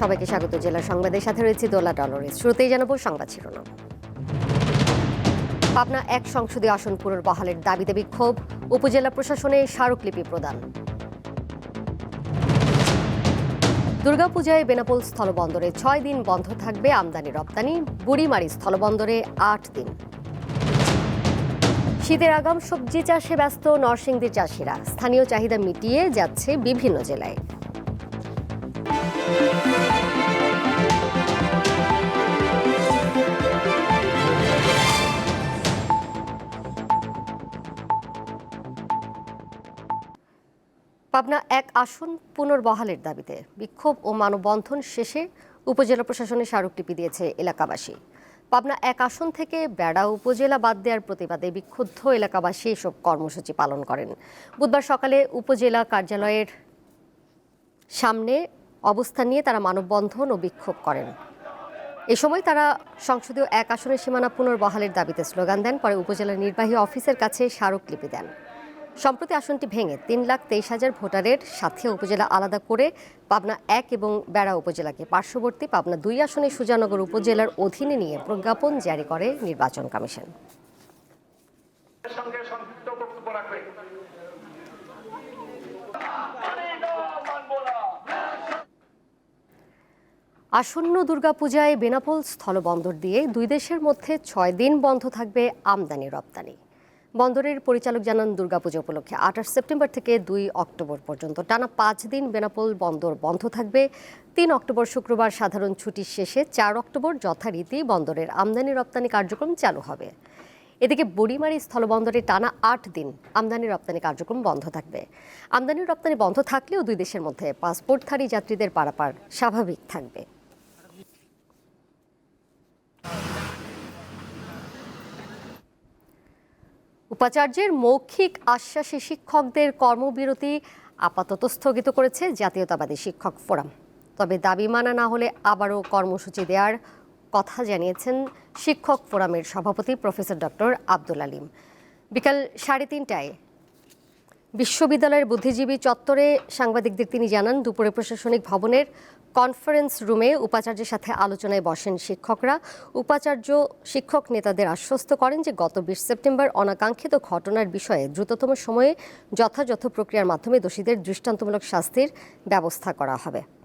সবাইকে স্বাগত জেলা সংবাদের সাথে রয়েছে দোলা ডলরের শুরুতেই জানাব সংবাদ শিরোনাম। পাবনা এক সংসদীয় আসন পুনর্বহালের দাবিতে বিক্ষোভ, উপজেলা প্রশাসনে স্মারকলিপি প্রদান। দুর্গাপূজায় বেনাপোল স্থলবন্দরে ছয় দিন বন্ধ থাকবে আমদানি রপ্তানি, বুড়িমারি স্থলবন্দরে আট দিন। শীতের আগাম সবজি চাষে ব্যস্ত নরসিংদীর চাষিরা। স্থানীয় চাহিদা মিটিয়ে যাচ্ছে বিভিন্ন জেলায়। পাবনা এক আসন পুনর্বহালের দাবিতে বিক্ষোভ ও মানববন্ধন শেষে উপজেলা প্রশাসনে স্মারকলিপি দিয়েছে এলাকাবাসী। পাবনা এক আসন থেকে বেড়া উপজেলা বাদ দেওয়ার প্রতিবাদে বিক্ষুব্ধ এলাকাবাসী এসব কর্মসূচি পালন করেন। বুধবার সকালে উপজেলা কার্যালয়ের সামনে অবস্থান নিয়ে তারা মানববন্ধন ও বিক্ষোভ করেন। এ সময় তারা সংসদীয় এক আসনের সীমানা পুনর্বহালের দাবিতে স্লোগান দেন, পরে উপজেলা নির্বাহী অফিসের কাছে স্মারকলিপি দেন। সম্প্রতি আসনটি ভেঙে তিন লাখ তেইশ হাজার ভোটারের সাথে উপজেলা আলাদা করে পাবনা এক এবং বেড়া উপজেলাকে পার্শ্ববর্তী পাবনা দুই আসনে সুজানগর উপজেলার অধীনে নিয়ে প্রজ্ঞাপন জারি করে নির্বাচন কমিশন। আসন্ন দুর্গাপূজায় বেনাপোল স্থলবন্দর দিয়ে দুই দেশের মধ্যে ছয় দিন বন্ধ থাকবে আমদানি রপ্তানি। বন্দরের পরিচালক জানান দুর্গাপূজা উপলক্ষে আঠাশ সেপ্টেম্বর থেকে দুই অক্টোবর পর্যন্ত। টানা পাঁচ দিন বেনাপোল বন্দর বন্ধ থাকবে। তিন অক্টোবর শুক্রবার সাধারণ ছুটির শেষে, চার অক্টোবর যথারীতি বন্দরের আমদানি রপ্তানি কার্যক্রম চালু হবে। এদিকে বুড়িমারি স্থলবন্দরে টানা আট দিন আমদানি রপ্তানি কার্যক্রম বন্ধ থাকবে। আমদানি রপ্তানি বন্ধ থাকলেও দুই দেশের মধ্যে পাসপোর্টধারী যাত্রীদের পারাপার স্বাভাবিক থাকবে। উপাচার্যের মৌখিক আশ্বাসে শিক্ষকদের কর্মবিরতি আপাতত স্থগিত করেছে জাতীয়তাবাদী শিক্ষক ফোরাম। তবে দাবি মানা না হলে আবারও কর্মসূচি দেওয়ার কথা জানিয়েছেন শিক্ষক ফোরামের সভাপতি প্রফেসর ডক্টর আব্দুল আলিম। বিকাল সাড়ে তিনটায় বিশ্ববিদ্যালয়ের বুদ্ধিজীবী চত্বরে সাংবাদিকদের তিনি জানান, দুপুরে প্রশাসনিক ভবনের কনফারেন্স রুমে উপাচার্যের সাথে আলোচনায় বসেন শিক্ষকরা। উপাচার্য শিক্ষক নেতাদের আশ্বস্ত করেন যে, গত বিশ সেপ্টেম্বর অনাকাঙ্ক্ষিত ঘটনার বিষয়ে দ্রুততম সময়ে যথাযথ প্রক্রিয়ার মাধ্যমে দোষীদের দৃষ্টান্তমূলক শাস্তির ব্যবস্থা করা হবে।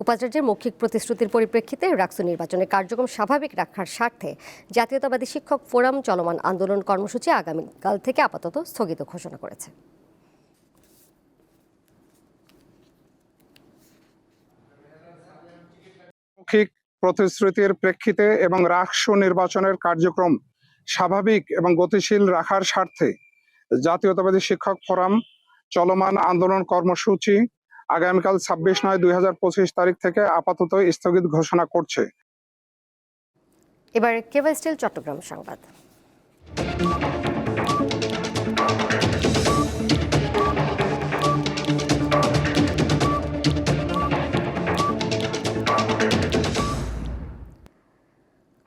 উপাচার্যের মৌখিক প্রতিশ্রুতির পরিপ্রেক্ষিতে রাক্সু নির্বাচনের কার্যক্রম স্বাভাবিক রাখার স্বার্থে জাতীয়তাবাদী শিক্ষক ফোরাম চলমান আন্দোলন কর্মসূচি আগামীকাল থেকে আপাতত স্থগিত ঘোষণা করেছে। মৌখিক প্রতিশ্রুতির প্রেক্ষিতে এবং রাষ্ট্র নির্বাচনের কার্যক্রম স্বাভাবিক এবং গতিশীল রাখার স্বার্থে জাতীয়তাবাদী শিক্ষক ফোরাম চলমান আন্দোলন কর্মসূচি আগামীকাল ছাব্বিশ নয় দুই তারিখ থেকে আপাতত স্থগিত ঘোষণা করছে। এবার কেভা স্টিল, চট্টগ্রাম সংবাদ।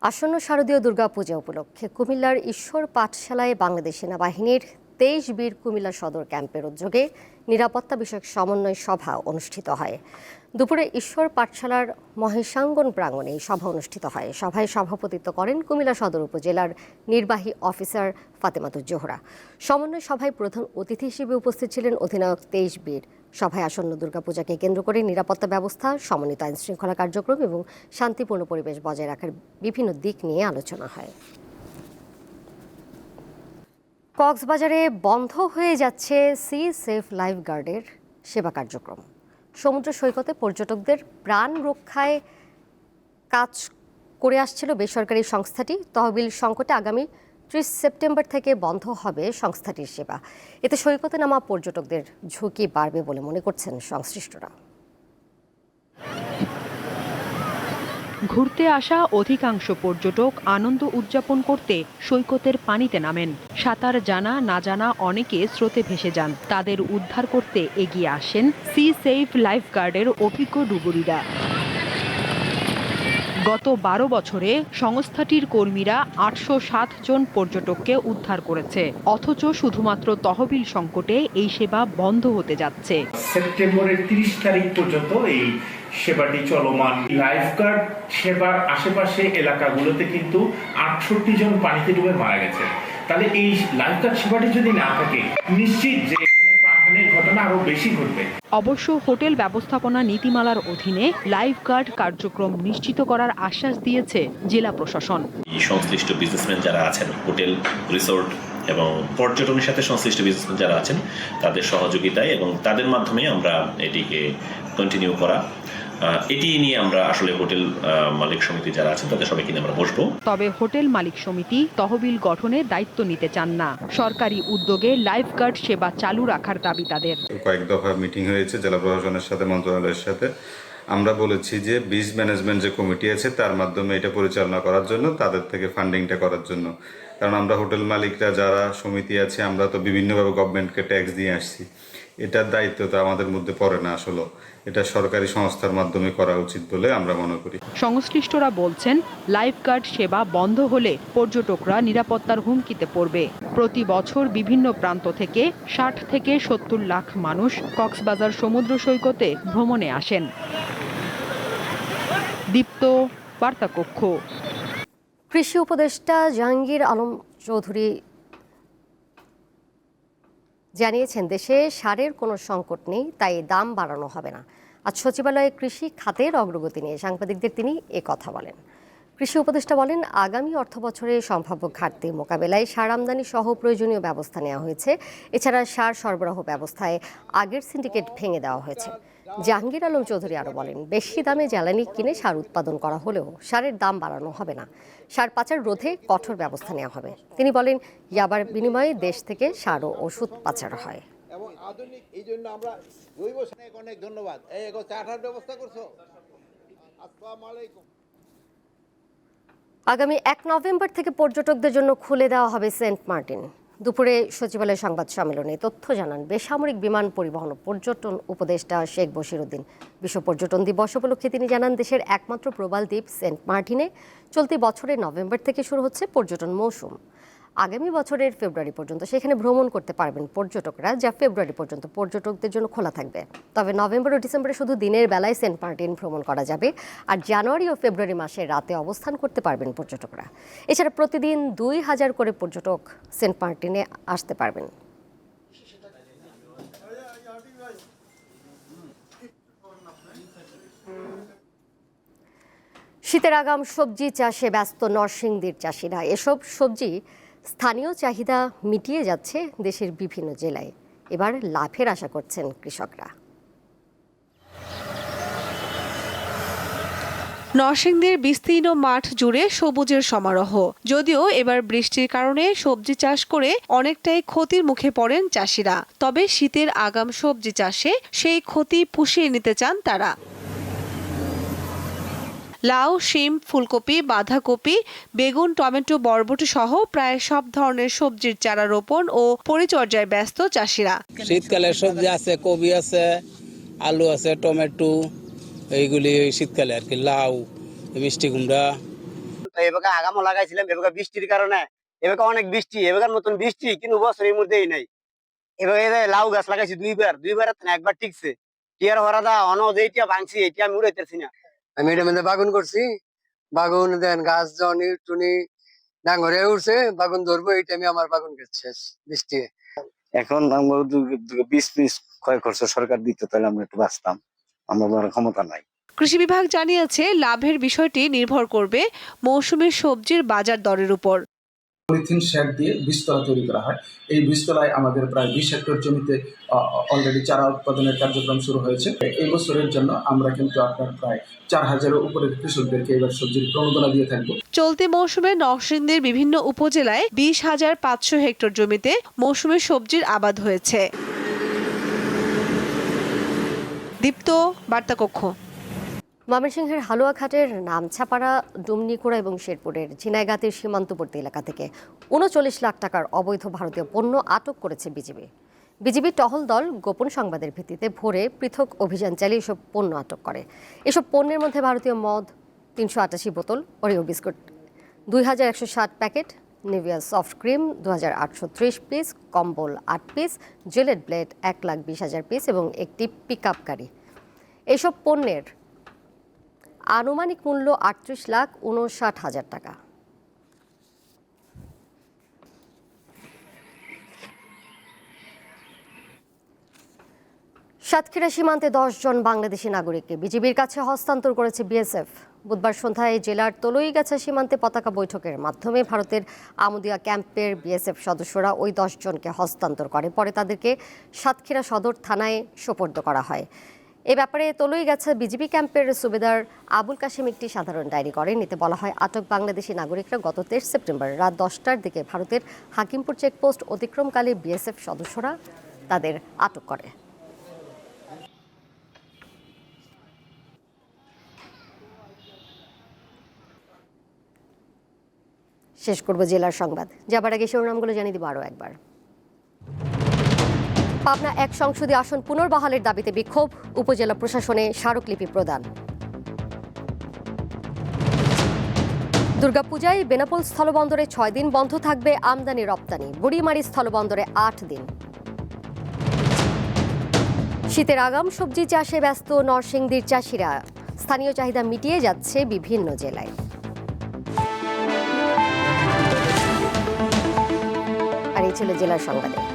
আসন্ন শারদীয় দুর্গাপূজা উপলক্ষে কুমিল্লার ঈশ্বর পাঠশালায় বাংলাদেশ সেনাবাহিনীর তেইশ বীর কুমিল্লা সদর ক্যাম্পের উদ্যোগে নিরাপত্তা বিষয়ক সমন্বয় সভা অনুষ্ঠিত হয়। দুপুরে ঈশ্বর পাঠশালার মহেশাঙ্গন প্রাঙ্গণে এই সভা অনুষ্ঠিত হয়। সভায় সভাপতিত্ব করেন কুমিল্লা সদর উপজেলার নির্বাহী অফিসার ফাতেমাতুর জোহরা। সমন্বয় সভায় প্রধান অতিথি হিসেবে উপস্থিত ছিলেন অধিনায়ক তেইশ বীর। সভায় আসন্ন দুর্গাপূজাকে কেন্দ্র করে নিরাপত্তা ব্যবস্থা, সমন্বিত আইন শৃঙ্খলা কার্যক্রম এবং শান্তিপূর্ণ পরিবেশ বজায় রাখার বিভিন্ন দিক নিয়ে আলোচনা হয়। কক্সবাজারে বন্ধ হয়ে যাচ্ছে সি সেফ লাইফ গার্ডের সেবা কার্যক্রম। সমুদ্র সৈকতে পর্যটকদের প্রাণ রক্ষায় কাজ করে আসছিল বেসরকারি সংস্থাটি। তহবিল সংকটে আগামী ত্রিশ সেপ্টেম্বর থেকে বন্ধ হবে সংস্থাটির সেবা। এতে সৈকতে নামা পর্যটকদের ঝুঁকি বাড়বে বলে মনে করছেন সংশ্লিষ্টরা। ঘুরতে আসা অধিকাংশ পর্যটক আনন্দ উদযাপন করতে সৈকতের পানিতে নামেন। সাঁতার জানা, না জানা অনেকে স্রোতে ভেসে যান। তাদের উদ্ধার করতে এগিয়ে আসেন সি সেফ লাইফ গার্ডের অভিজ্ঞ ডুবুরিরা। গত বারো বছরে সংস্থাটির কর্মীরা আটশো সাত জন পর্যটককে উদ্ধার করেছে। অথচ শুধুমাত্র তহবিল সংকটে এই সেবা বন্ধ হতে যাচ্ছে। সেপ্টেম্বরের তিরিশ তারিখ পর্যন্ত এই সেবাটি চলমান। লাইফগার্ড সেবার আশেপাশে এলাকাগুলোতে কিন্তু আটষট্টি জন পানিতে ডুবে মারা গেছে তাহলে এই লাইফগার্ড সেবাটি যদি না থাকে নিশ্চিত যে প্রাণহানির ঘটনা আরও বেশি ঘটবে। অবশ্য হোটেল ব্যবস্থাপনা নীতিমালার অধীনে লাইফগার্ড কার্যক্রম নিশ্চিত করার আশ্বাস দিয়েছে জেলা প্রশাসন। এই সংশ্লিষ্ট বিজনেসম্যান যারা আছেন হোটেল রিসোর্ট এবং পর্যটনের সাথে সংশ্লিষ্ট বিজনেসম্যান যারা আছেন তাদের সহযোগিতায় এবং তাদের মাধ্যমে আমরা এটিকে কন্টিনিউ করা এটি নিয়ে আমরা আসলে হোটেল মালিক সমিতি যারা আছেন তাদের সবাইকে নিয়ে আমরা বসবো। তবে হোটেল মালিক সমিতি তহবিল গঠনে দায়িত্ব নিতে চান না। সরকারি উদ্যোগে লাইফ লাইফগার্ড সেবা চালু রাখার দাবি তাদের। কয়েক দফা মিটিং হয়েছে জেলা প্রশাসনের সাথে মন্ত্রণালয়ের সাথে। আমরা বলেছি যে বীজ ম্যানেজমেন্ট যে কমিটি আছে তার মাধ্যমে এটা পরিচালনা করার জন্য তাদের থেকে ফান্ডিংটা করার জন্য। কারণ আমরা হোটেল মালিকরা যারা সমিতি আছে আমরা তো বিভিন্নভাবে গভর্নমেন্টকে ট্যাক্স দিয়ে আসছি। এটার দায়িত্ব তো আমাদের মধ্যে পড়ে না আসলে। এটা সরকারি সংস্থার মাধ্যমে করা উচিত বলে আমরা মনে করি। সংশ্লিষ্টরা বলছেন লাইফ লাইফগার্ড সেবা বন্ধ হলে পর্যটকরা নিরাপত্তার হুমকিতে পড়বে। প্রতি বছর বিভিন্ন প্রান্ত থেকে ষাট থেকে সত্তর লাখ মানুষ কক্সবাজার সমুদ্র সৈকতে ভ্রমণে আসেন। দীপ্ত বার্তাকক্ষ। কৃষি উপদেষ্টা জাহাঙ্গীর আলম চৌধুরী জানিয়েছেন, দেশে সারের কোনো সংকট নেই, তাই দাম বাড়ানো হবে না। আজ সচিবালয়ে কৃষি খাতের অগ্রগতি নিয়ে সাংবাদিকদের তিনি এ কথা বলেন। কৃষি উপদেষ্টা বলেন, আগামী অর্থ বছরে সম্ভাব্য ঘাটতি মোকাবেলায় সার আমদানি সহ প্রয়োজনীয় ব্যবস্থা নেওয়া হয়েছে। এছাড়া সার সরবরাহ ব্যবস্থায় আগের সিন্ডিকেট ভেঙে দেওয়া হয়েছে। জাহাঙ্গীর আলম চৌধুরী আরও বলেন বেশি দামে জ্বালানি কিনে সার উৎপাদন করা হলেও সারের দাম বাড়ানো হবে না। সার পাচার রোধে কঠোর ব্যবস্থা নেওয়া হবে। তিনি বলেন ইয়াবার বিনিময়ে দেশ থেকে সার ও ওষুধ পাচার হয়। এবং আধুনিক এই জন্য আমরা জৈব অনেক অনেক ধন্যবাদ। এই চাটার ব্যবস্থা করছ? আসসালামু আলাইকুম। আগামী এক নভেম্বর থেকে পর্যটকদের জন্য খুলে দেওয়া হবে সেন্ট মার্টিন। দুপুরে সচিবালয় সংবাদ সম্মেলনে তথ্য জানান, বেসামরিক বিমান পরিবহন ও পর্যটন উপদেষ্টা শেখ বশিরুদ্দিন। বিশ্ব পর্যটন দিবস উপলক্ষে তিনি জানান, দেশের একমাত্র প্রবাল দ্বীপ সেন্ট মার্টিনে চলতি বছরের নভেম্বর থেকে শুরু হচ্ছে পর্যটন মৌসুম। আগামী বছরের ফেব্রুয়ারি পর্যন্ত সেখানে ভ্রমণ করতে পারবেন পর্যটকরা, যা ফেব্রুয়ারি পর্যন্ত পর্যটকদের জন্য খোলা থাকবে। তবে নভেম্বর ও ডিসেম্বরে শুধু দিনের বেলায় সেন্ট মার্টিন ভ্রমণ করা যাবে আর জানুয়ারি ও ফেব্রুয়ারি মাসে রাতে অবস্থান করতে পারবেন পর্যটকরা। এছাড়া প্রতিদিন দুই হাজার করে পর্যটক সেন্ট মার্টিনে আসতে পারবেন। শীতের আগাম সবজি চাষে ব্যস্ত নরসিংদীর চাষিরা। এসব সবজি স্থানীয় চাহিদা মিটিয়ে যাচ্ছে দেশের বিভিন্ন জেলায়। এবার লাভের আশা করছেন কৃষকরা। নরসিংদীর বিস্তীর্ণ মাঠ জুড়ে সবুজের সমারোহ। যদিও এবার বৃষ্টির কারণে সবজি চাষ করে অনেকটাই ক্ষতির মুখে পড়েন চাষিরা। তবে শীতের আগাম সবজি চাষে সেই ক্ষতি পুষিয়ে নিতে চান তারা। লাউ শিম ফুলকপি বাঁধাকপি বেগুন টমেটো বরবটি সহ প্রায় সব ধরনের সবজির চারা রোপণ ও পরিচর্যায় ব্যস্ত চাষিরা। শীতকালে সবজি আছে কবি আছে আলু আছে টমেটো এইগুলি শীতকালে আর কি লাউ মিষ্টি কুমড়া। এবার আগামও লাগাইছিলাম এবার বৃষ্টির কারণে এবার অনেক বৃষ্টি এবার মতন বৃষ্টি কিন্তু বছর এই মধ্যেই নাই। এবার লাউ গাছ লাগাইছি দুইবার দুইবার একবার টিকছে। টিয়ার হরা দা অনদ এইটা ভাঙছি এইটা আমি উড়াইতেছি না। আমি এটা মধ্যে বাগুন করছি। বাগুন দেন গাছ জনি টুনি ডাঙরে উঠছে বাগুন ধরবো এই টাইমে আমার বাগুন গাছ শেষ বৃষ্টি। এখন আমরা বিশ পিস ক্ষয় করছে সরকার দিত তাহলে আমরা একটু বাঁচতাম। আমার ক্ষমতা নাই। কৃষি বিভাগ জানিয়েছে লাভের বিষয়টি নির্ভর করবে মৌসুমী সবজির বাজার দরের উপর। পলিথিন শেড দিয়ে বীজতলা তৈরি করা হয়। এই বীজতলায় আমাদের প্রায় বিশ হেক্টর জমিতে অলরেডি চারা উৎপাদনের কার্যক্রম শুরু হয়েছে। এই বছরের জন্য আমরা কিন্তু আপনার প্রায় চার হাজারের উপরে কৃষকদেরকে এবার সবজির প্রণোদনা দিয়ে থাকব। চলতি মৌসুমে নরসিংদীর বিভিন্ন উপজেলায় বিশ হাজার পাঁচশো হেক্টর জমিতে মৌসুমী সবজির আবাদ হয়েছে। দীপ্ত, বার্তাকক্ষ। ময়মনসিংহের হালুয়াঘাটের নামছাপাড়া ডুমনিকুড়া এবং শেরপুরের ঝিনাইগাতির সীমান্তবর্তী এলাকা থেকে উনচল্লিশ লাখ টাকার অবৈধ ভারতীয় পণ্য আটক করেছে বিজিবি। বিজিবি টহল দল গোপন সংবাদের ভিত্তিতে ভোরে পৃথক অভিযান চালিয়ে এসব পণ্য আটক করে। এসব পণ্যের মধ্যে ভারতীয় মদ, তিনশো আটাশি বোতল ওরিও বিস্কুট, দুই হাজার একশো ষাট প্যাকেট নিভিয়া সফট ক্রিম, দু হাজার আটশো ত্রিশ পিস, কম্বল আট পিস জেলেট ব্লেড এক লাখ বিশ হাজার পিস এবং একটি পিক আপ গাড়ি। এসব পণ্যের আনুমানিক মূল্য আটত্রিশ লাখ উনষাট হাজার টাকা। সাতক্ষীরা সীমান্তে জন বাংলাদেশি নাগরিককে বিজিবির কাছে হস্তান্তর করেছে বিএসএফ। বুধবার সন্ধ্যায় জেলার তলইগাছা সীমান্তে পতাকা বৈঠকের মাধ্যমে ভারতের আমুদিয়া ক্যাম্পের বিএসএফ সদস্যরা ওই জনকে হস্তান্তর করে। পরে তাদেরকে সাতক্ষীরা সদর থানায় সোপর্দ করা হয়। এ ব্যাপারে তলইগাছা বিজিবি ক্যাম্পের সুবেদার আবুল কাশিম একটি সাধারণ ডায়েরি করেন। এতে বলা হয়, আটক বাংলাদেশি নাগরিকরা গত তেইশ সেপ্টেম্বর রাত দশটার দিকে ভারতের হাকিমপুর চেকপোস্ট অতিক্রমকালে বিএসএফ সদস্যরা তাদের আটক করে। শেষ করব জেলার সংবাদ। যাবার আগে শিরোনামগুলো জানিয়ে দিব আরও একবার। পাবনা এক সংসদীয় আসন পুনর্বহালের দাবিতে বিক্ষোভ। উপজেলা প্রশাসনে স্মারকলিপি প্রদান। দুর্গাপূজায় বেনাপোল স্থলবন্দরে ছয় দিন বন্ধ থাকবে আমদানি রপ্তানি। বুড়িমারি স্থলবন্দরে আট দিন। শীতের আগাম সবজি চাষে ব্যস্ত নরসিংদীর চাষিরা। স্থানীয় চাহিদা মিটিয়ে যাচ্ছে বিভিন্ন জেলায়। আর এই ছিল জেলার সংবাদে।